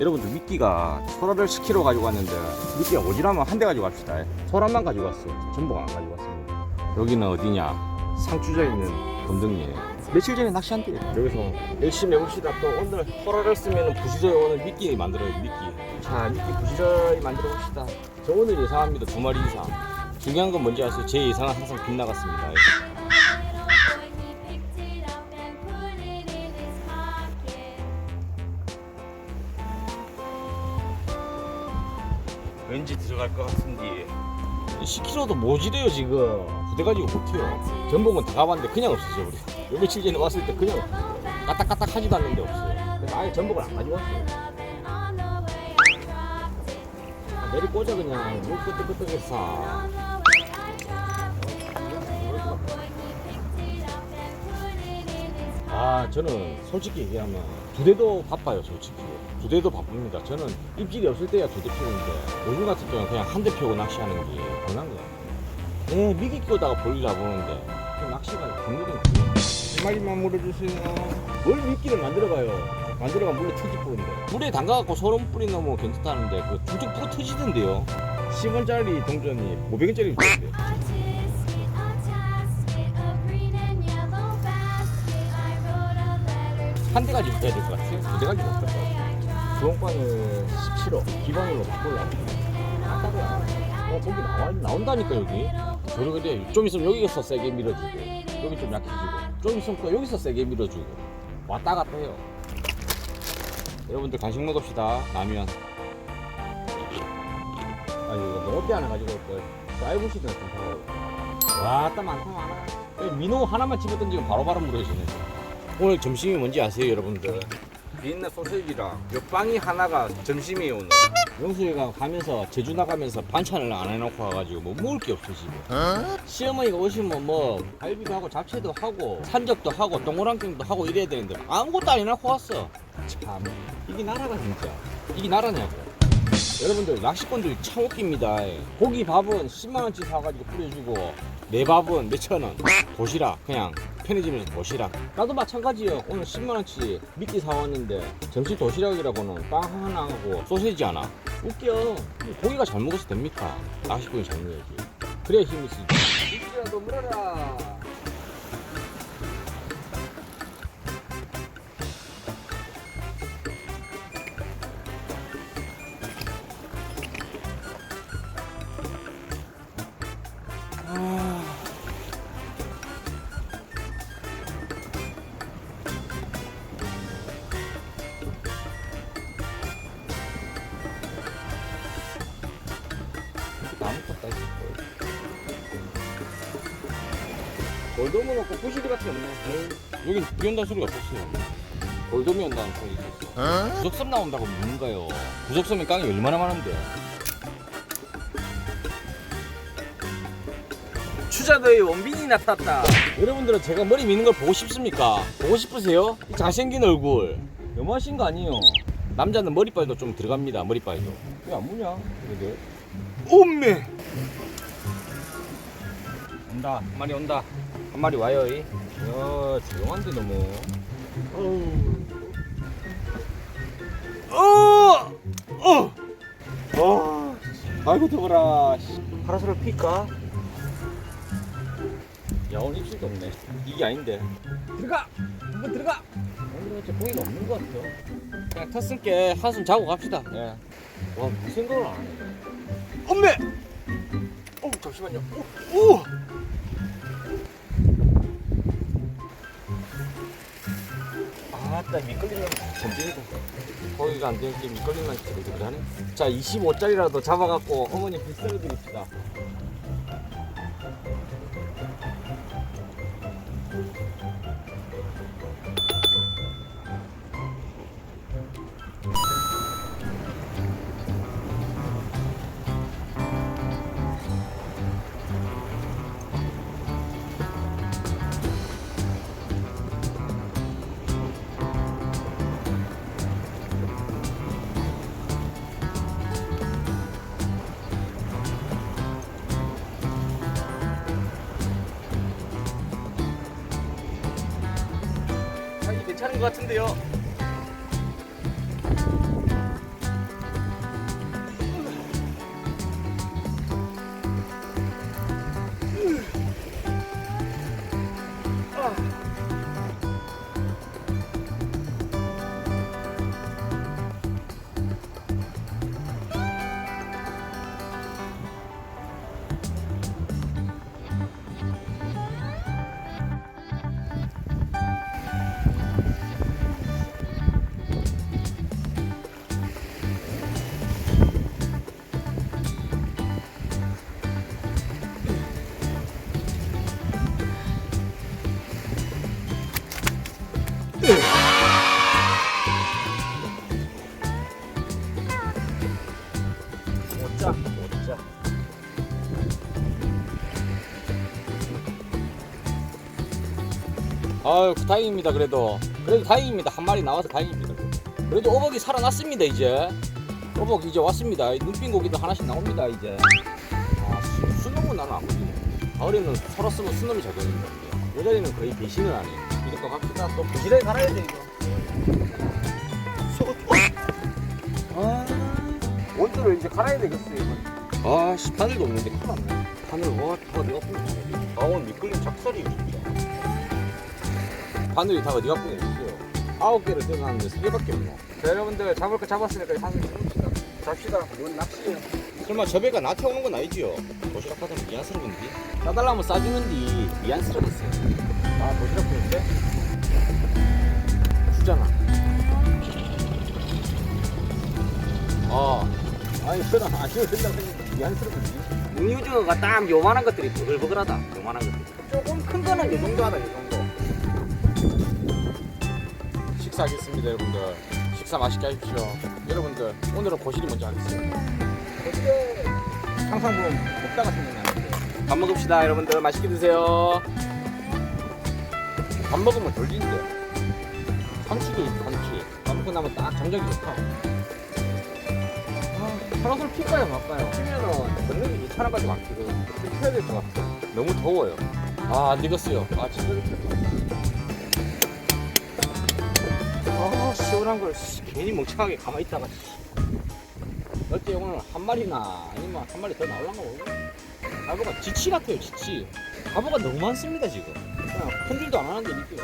여러분들 미끼가 소라를 10kg 가지고 왔는데 미끼가 오지라면 한대 가지고 갑시다. 소라만 가지고 왔어. 전복 안 가지고 왔습니다. 여기는 어디냐? 상추자에 있는 검등리에 며칠 전에 낚시한대. 여기서 열심히 해봅시다. 또 오늘 소라를 쓰면 부시저에 오는 미끼 만들어요. 미끼. 자, 미끼 부시저에 만들어 봅시다. 저 오늘 예상합니다. 두 마리 이상. 중요한 건 뭔지 아세요? 제 예상은 항상 빗나갔습니다. 왠지 들어갈 것 같은데. 10kg도 모지래요 지금. 부대 가지고 못해요. 전복은 다 가봤는데 그냥 없어져 우리 요. 며칠 전에 왔을 때 그냥 까딱까딱 하지도 않는데 없어요. 그래서 아예 전복을 안 가지고 왔어요. 아, 내리 꽂아 그냥. 물 끄떡끄떡해서 아 저는 솔직히 얘기하면 부대도 바빠요 솔직히. 부대도 바쁩니다. 저는 입질이 없을 때야 두대 펴는데 요즘 같은 경우는 그냥 한대 펴고 낚시하는 게 편한 거야 네 미끼 끼우다가 볼일 잡으는데 그 낚시가 굉장히 한 마리만 물어주세요. 뭘 미끼를 만들어가요. 만들어가 물에 터질 뿌는데. 물에 담가갖고 소름 뿌리면 뭐 괜찮다는데 그 쭉쭉 뿌려 터지던데요. 10원짜리 동전이 500원짜리 있던데 한 대 가지 붙어야 될 것 같아요. 두 대 가지 못할 것 같아요. 주원권을 17호 기본으로 바꾸려고. 아, 따로야. 어, 거기 나와, 나온다니까, 여기. 저리 그래. 좀 있으면 여기서 세게 밀어주고, 여기 좀 약해지고, 좀 있으면 또 여기서 세게 밀어주고, 왔다 갔다 해요. 여러분들 간식 먹읍시다. 라면. 아, 이거 너무 하나 가지고 올 걸. 사이버시드는 좀 사고. 왔다 많다, 많아. 민호 하나만 집어 던지면 바로바로 물어주네. 오늘 점심이 뭔지 아세요 여러분들? 비엔나 소세지랑 옆방이 하나가 점심이에요 오늘. 영수이가 가면서 제주 나가면서 반찬을 안 해놓고 와가지고 뭐 먹을 게 없어 집에. 시어머니가 오시면 뭐 갈비도 하고 잡채도 하고 산적도 하고 동그랑땡도 하고 이래야 되는데 아무것도 안 해놓고 왔어. 참 이게 나라가 진짜. 이게 나라냐고. 여러분들 낚시꾼들이 참 웃깁니다. 고기 밥은 10만원치 사가지고 뿌려주고 내 밥은 몇천원. 도시락 그냥 편의점에서 도시락. 나도 마찬가지예요. 오늘 10만원치 미끼 사왔는데 점심 도시락이라고는 빵 하나 하고 소세지 하나? 웃겨. 고기가 잘 먹어서 됩니까? 낚시꾼이 잘 먹어야지 그래야 힘이 쓰지 미끼라도 물어라 골돔은 없고 부시리 같은 게 없네. 여긴 비 온다는 소리가 없었어요. 골돔이 온다는 소리 있었어. 구석섬 나온다고 묻는가요? 구석섬에 깡이 얼마나 많은데? 추자도의 원빈이 나타났다. 여러분들은 제가 머리 미는 걸 보고 싶습니까? 보고 싶으세요? 이 잘생긴 얼굴. 너무하신 거 아니에요? 남자는 머리빨도 좀 들어갑니다. 머리빨도. 왜 안 무냐? 그래도. 엄매 온다 한 마리 온다 한 마리 와요 이. 야 조용한데 너무 어! 어! 어! 아이고 더워라 씨. 파라솔을 필까? 야 오늘 입술도 없네 이게 아닌데 들어가! 한번 들어가! 오늘 진짜 고기가 없는 것 같아요 그냥 탔을게 한숨 자고 갑시다 예. 와 무슨 생각을 안 하네 엄매! 어 잠시만요. 오! 오! 아따 미끌리면 전쟁이다. 거기가 안 되는 게 미끌리면 그래 하네. 자 25짜리라도 잡아갖고 어머니 빗 썰어드립시다. 것 같은데요. 아유 다행입니다 그래도. 그래도 다행입니다. 한 마리 나와서 다행입니다. 그래도 어복이 살아났습니다 이제. 어복 이제 왔습니다. 눈빛 고기도 하나씩 나옵니다 이제. 아 수- 수능은 나는 안 보이네 가을에는 수능이 잘 되는데 여자애는 거의 배신을 안 해. 이거 갑시다 또 부지런히 살아야 돼 이거. 아. 원두를 이제 갈아야 되겠어요 이거 아씨 바늘도 없는데 큰일 났네. 바늘 와 뿌렸지 아 오늘 미끌린 작살이 진짜 바늘이 다 어디가 뿌렸어요? 아홉 개를 떼어놨는데 세 개밖에 없노 자 여러분들 잡을 거 잡았으니까 한번 잡읍시다. 잡시다. 이건 낚시예요. 설마 저 배가 나한테 오는 건 아니지요? 도시락하다면 미안스러운디 싸달라면 싸주는디 미안스러웠어요. 아 도시락 보는데 주잖아. 아 아니 그럼 안 주면 된다고 했는데 미안스러운디 문유주가 딱 요만한 것들이 버글버글하다. 요만한 것들 조금 큰 거는 요 정도 하다 요 정도 식사하겠습니다 여러분들. 식사 맛있게 하십시오. 여러분들 오늘은 먼저 하겠습니다 어떻게 항상 보면 먹다가 생각나는데. 밥 먹읍시다 여러분들. 맛있게 드세요. 밥 먹으면 졸린데. 삼치도 있고 삼치 밥 먹고 나면 딱 정적이 좋다. 아, 파라솔 필까요 말까요? 피면은 걷는 게 2천 원까지 많거든 근데 펴야 될 것 같아. 너무 더워요. 아안 되겠어요. 아 진짜 아 시원한 걸 씨, 괜히 멍청하게 가만히 있다가 씨. 어째 오늘 한 마리나 아니면 한 마리 더 나올란가 모르겠네. 가보가 지치 같아요 지치. 가보가 너무 많습니다 지금. 그냥 흔들도 안 하는데 믿기가.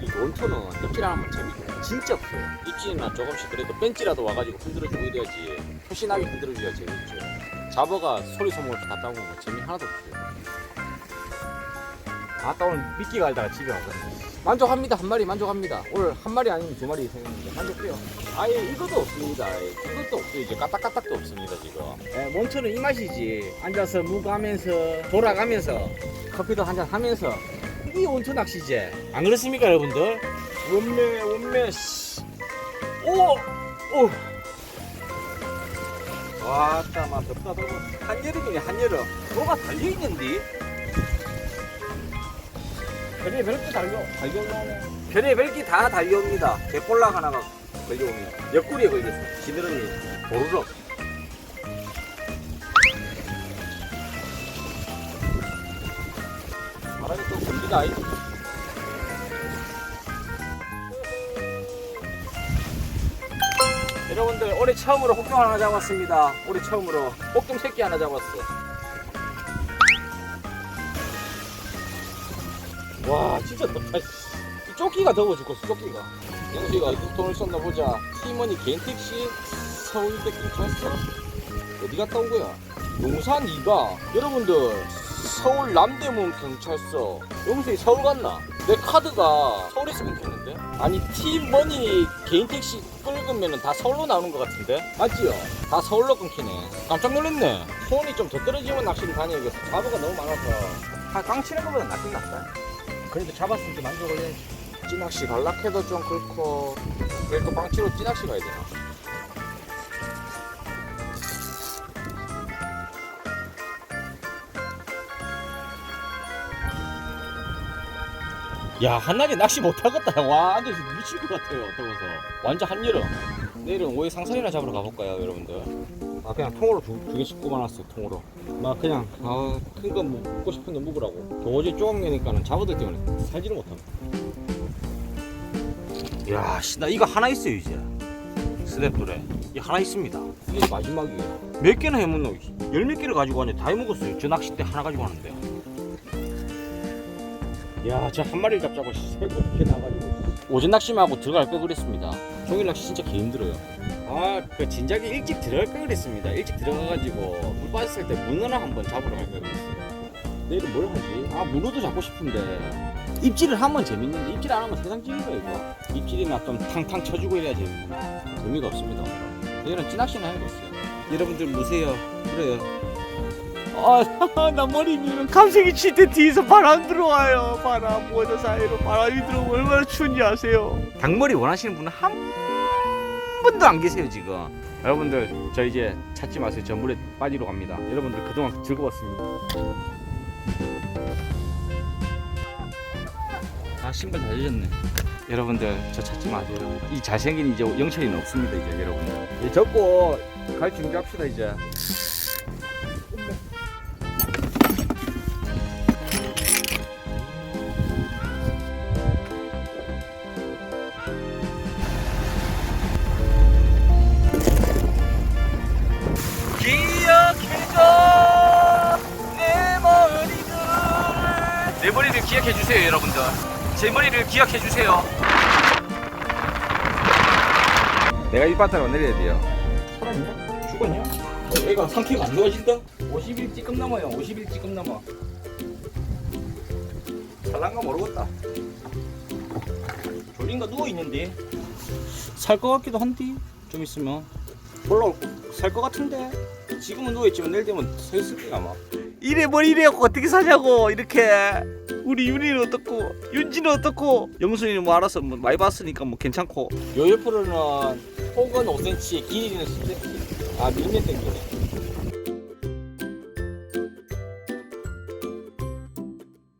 이 원투는 입질 하면 재밌고 진짜 없어요. 입질이나 조금씩 그래도 벤치라도 와가지고 흔들어주고 이래야지. 푸신하게 흔들어줘야 재밌죠? 잡어가 소리 소문 없이 다 따고 뭐 재미 하나도 없어요. 아따 오늘 미끼 갈다가 집에 가거든요 만족합니다. 한 마리 만족합니다. 오늘 한 마리 아니면 두 마리 생겼는데 만족해요. 아예 이것도 없습니다. 아예 이것도 없어요. 이제 까딱까딱도 없습니다 지금. 예, 몬초는 이 맛이지. 앉아서 묵하면서 돌아가면서 커피도 한잔 하면서 이게 온천 낚시지. 안 그렇습니까 여러분들? 원매 원매 씨. 오! 오! 와따 막 덥다 덥다. 한여름이네 한여름. 뭐가 달려있는데 별의 별게 달려. 달려오네. 별의 별게 다 달려옵니다. 개볼락 하나가 걸려오면 옆구리에 걸렸어 지느러미 보르륵 바람이 또 이. 여러분들 올해 처음으로 혹종 하나 잡았습니다. 올해 처음으로 혹종 새끼 하나 잡았어 와 진짜 덥다 씨. 이 조끼가 더워 죽겠어 조끼가. 어디 돈을 썼나 보자. 티머니 개인 택시 서울대 근처였어? 어디 갔다 온 거야? 용산 2가. 여러분들 서울 남대문 경찰서. 영수이 서울 갔나? 내 카드가 서울에서 끊겼는데? 아니 티머니 개인 택시 끌으면은 다 서울로 나오는 것 같은데? 맞지요? 다 서울로 끊기네. 깜짝 놀랐네. 손이 좀 더 떨어지면 낚시를 다녀야겠어. 잡어가 너무 많아서. 한 깡치는 것보다 낫긴 낫다 그래도 잡았으니까 만족을 해야지 찌낚시 갈락해도 좀 그렇고 그래도 빵치로 찌낚시 가야 되나? 야 한낮에 낚시 못하겠다. 와 완전 미칠 것 같아요 더워서. 완전 한여름 내일은 오해 상선이나 잡으러 가볼까요 여러분들 아 그냥 통으로 두, 두 개씩 뽑아놨어 통으로. 막 그냥 아, 큰 거 먹고 싶은데 먹으라고. 도저히 조금 내니까는 잡아들 때문에 살지를 못한다 야, 씨, 나 이거 하나 있어요 이제. 스냅돌에. 이 하나 있습니다. 이게 마지막이에요. 몇 개나 해먹노 열몇 개를 가지고 왔는데 다 해먹었어요. 저 낚싯대 하나 가지고 왔는데. 야, 저 한 마리를 잡자고 새고 이렇게 나가지고. 오전 낚시만 들어갈 걸 그랬습니다 종일 낚시 진짜 개 힘들어요. 아, 그 진작에 일찍 들어갈 걸 그랬습니다. 일찍 들어가가지고 물 빠졌을 때 문어나 한번 잡으러 갈 걸 그랬어요. 내일은 뭘 하지? 아, 문어도 잡고 싶은데. 입질을 하면 재밌는데 입질 안 하면 세상 찌리가 이거. 입질이나 좀 탕탕 쳐주고 이래야 재밌는데 의미가 없습니다 오늘 내일은 찌낚시나 해야겠어요. 여러분들 무세요. 그래요 아, 나 머리 밀면 감색이 칠때 뒤에서 바람 들어와요. 바람 모자 사이로 바람이 들어오면 얼마나 추운지 아세요? 닭머리 원하시는 분은 한 분도 안 계세요 지금. 여러분들 저 이제 찾지 마세요. 저 물에 빠지러 갑니다. 여러분들 그동안 즐거웠습니다. 아 신발 다 젖었네. 여러분들 저 찾지 마세요 이 잘생긴 이제 영철이는 없습니다 이제 여러분들. 이제 접고 갈 준비합시다 이제 내 머리를 기억해 주세요 여러분들. 제 머리를 기억해 주세요. 내가 이 바닥으로 내려야 돼요. 살았냐? 죽었냐? 어, 얘가 상태가 안 좋아진다? 50일 찌끔 넘어요. 50일 찌끔 넘어. 살란가 모르겠다. 졸린가 누워 있는데? 살 것 같기도 한데 좀 있으면. 올라올 살것 같은데. 지금은 누워 있지만 내일 되면 서 있을 거야 아마 이래 뭘 이래 갖고 어떻게 사냐고 이렇게. 우리 윤이는 어떻고 윤지는 어떻고. 영순이는 뭐 알아서 뭐 많이 봤으니까 뭐 괜찮고. 요 옆으로는 폭은 5cm 길이는 10cm 아 밀면 땡기네